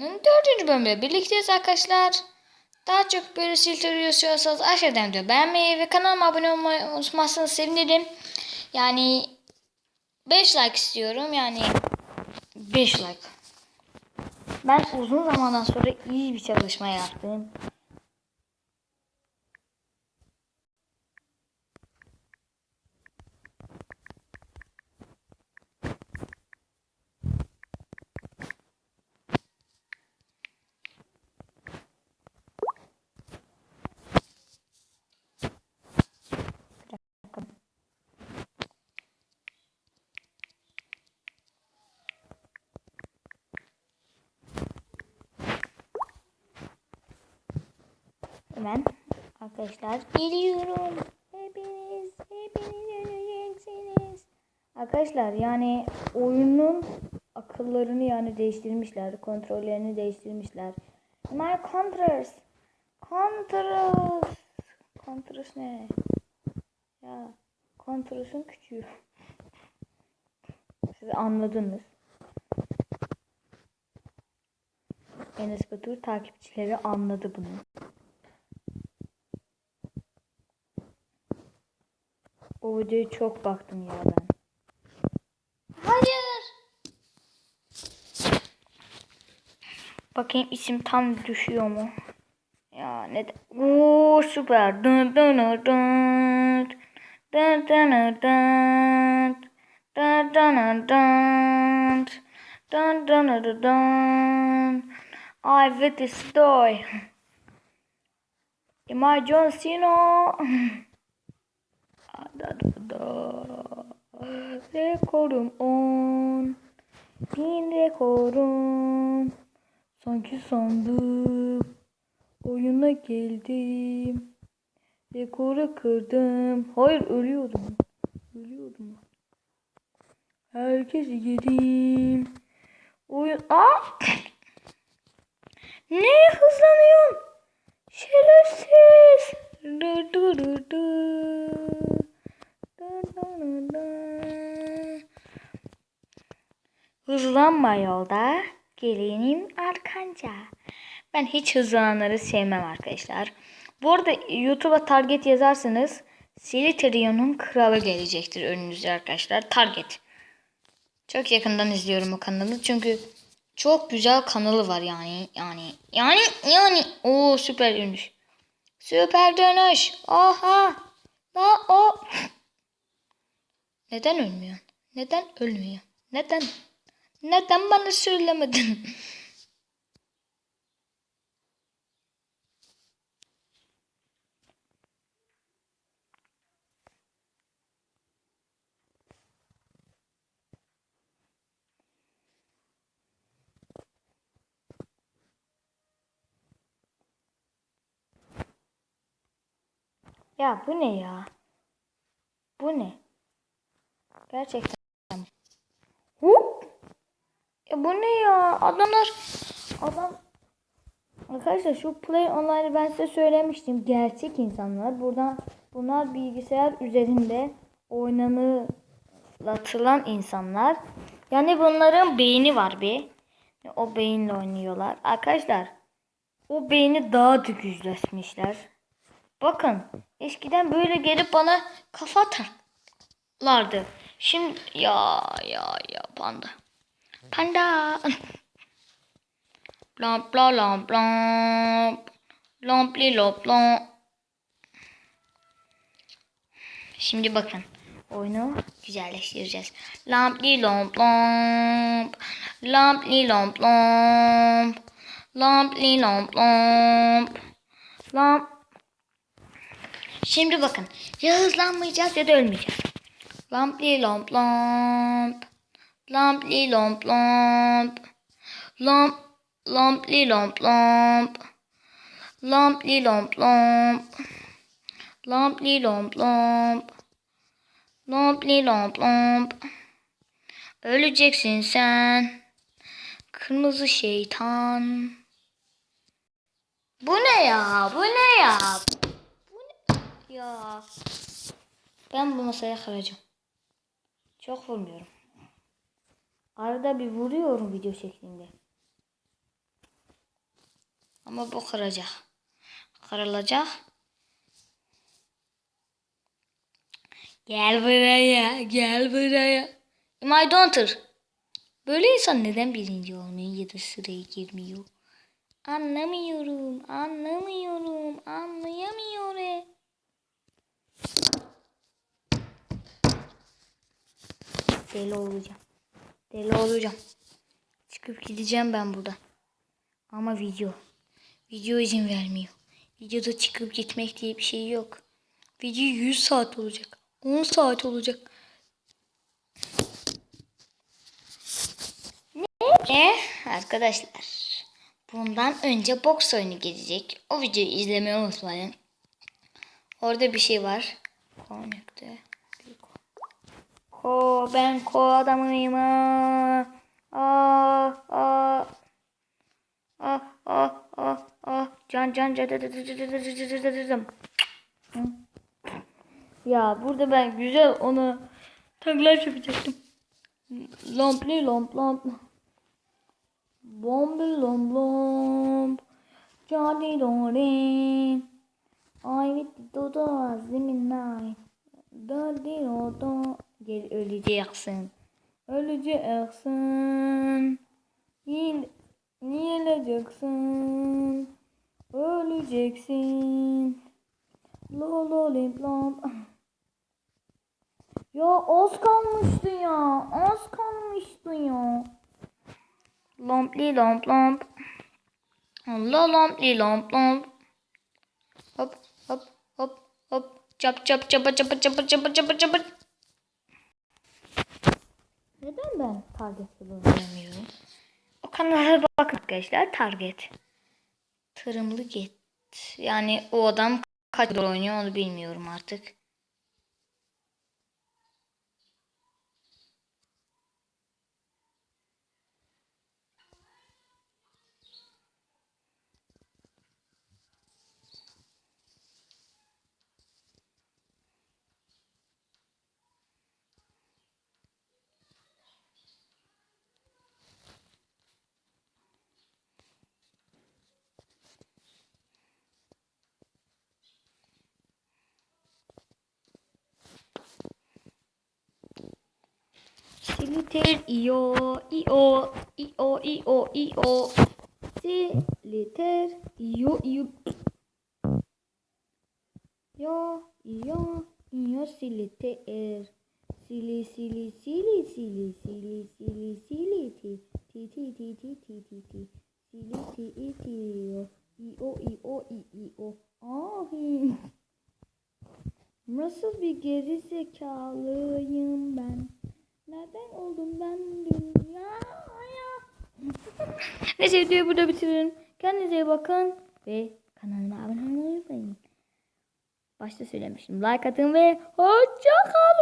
Dördüncü bölümde birlikteyiz arkadaşlar. Daha çok böyle siltiri istiyorsanız aşağıdan da beğenmeyi ve kanalıma abone olmayı unutmazsanız sevinirim. Yani 5 like istiyorum yani 5 like. Ben uzun zamandan sonra iyi bir çalışma yaptım. Hemen arkadaşlar geliyorum. Hepiniz, hepiniz öleceksiniz. Arkadaşlar yani oyunun akıllarını yani değiştirmişler. Kontrollerini değiştirmişler. My controls. Controls. Controls ne? Ya Controls'un küçüğü. Siz anladınız. Enes Batur takipçileri anladı bunu. O videoyu çok baktım ya ben. Hayır. Bakayım isim tam düşüyor mu? Ya neden? Oo süper. Dın dın dın dın. Dın dın dın dın. Dın dın. Dun dun dun dun. I this toy. Am I John Cena? Rekorum on. Bin rekorum. Sanki sandım. Oyuna geldim. Rekoru kırdım. Hayır ölüyordum. Ölüyordum. Herkes yedim. Oyun... Aa! ne hızlanıyorsun? Şerefsiz. Dı dı dı dı. Hızlanma yolda. Gelinim arkanca. Ben hiç hızlananları sevmem arkadaşlar. Bu arada YouTube'a target yazarsanız Silitrion'un kralı gelecektir önünüze arkadaşlar. Target. Çok yakından izliyorum o kanalı. Çünkü çok güzel kanalı var yani. Yani yani yani. o süper dönüş. Süper dönüş. Oha. La o. Neden ölmüyorsun? Neden ölmüyor? Neden? Neden bana söylemedin? Ya bu ne ya? Bu ne? Gerçekten. Hop. Bu ne ya? Adamlar adam Arkadaşlar şu Play Online'ı ben size söylemiştim. Gerçek insanlar. Buradan bunlar bilgisayar üzerinde oynanılatılan insanlar. Yani bunların beyni var bir. O beyinle oynuyorlar. Arkadaşlar o beyni daha da güçleşmişler. Bakın eskiden böyle gelip bana kafa atarlardı. Şimdi ya ya ya panda. Panda. Blamp bla lamp lamp. Lampli lop. Şimdi bakın. Oyunu güzelleştireceğiz. Lampli lomp lomp. Lampli lomp lomp. Lampli lomp lomp. Lamp. Şimdi bakın. Ya hızlanmayacağız ya da ölmeyeceğiz. Lampli lomp lomp. Lampli lomp lomp. Lamp. Lampli lomp lomp. Lampli lomp lomp. Lampli lomp lomp. Lampli lomp lomp. Öleceksin sen. Kırmızı şeytan. Bu ne ya? Bu ne ya? Bu ne ya? Ben bu masaya kıracağım. Çok vurmuyorum. Arada bir vuruyorum video şeklinde. Ama bu kıracak. Kırılacak. Gel buraya, gel buraya. My daughter. Böyle insan neden birinci olmuyor ya da sıraya girmiyor? Anlamıyorum, anlamıyorum, anlayamıyorum. Deli olacağım. Deli olacağım. Çıkıp gideceğim ben buradan. Ama video. Video izin vermiyor. Videoda çıkıp gitmek diye bir şey yok. Video 100 saat olacak. 10 saat olacak. Ne? Arkadaşlar. Bundan önce boks oyunu gelecek. O videoyu izlemeyi unutmayın. Orada bir şey var. Komikti. Ko ben ko adamıyım. Aa, aa, aa. Ah ah ah ah can can can Ya burada ben güzel onu taklar yapacaktım. Lompli lomp lomp. Bombi lomp lomp. Johnny Dory. I with dodo as the midnight. Dirty dodo. Gel öleceksin. Öleceksin. Yil Yiyileceksin. Öleceksin. Lo lo limp lomp. Ya az kalmıştı ya. Az kalmıştı ya. Lompli lomp lomp. Lo lompli lomp lomp. Hop hop hop hop. Çap çap çapa çapa çapa çapa çapa çapa. Neden ben target bulamıyorum? O kanala bakın arkadaşlar target. Tırımlı get. Yani o adam kaç oynuyor onu bilmiyorum artık. Siliter io io io io io. Siliter io io. Yo io io siliter Sili sili sili sili sili sili sili ti ti ti ti ti ti ti ti. Sili ti i ti io. İo io io. Ahi. Nasıl bir geri zekalıyım ben? Nereden oldum ben dünyaya? Neyse videoyu burada bitiririm. Kendinize iyi bakın ve kanalıma abone olmayı unutmayın. Başta söylemiştim. Like atın ve hoşça kalın.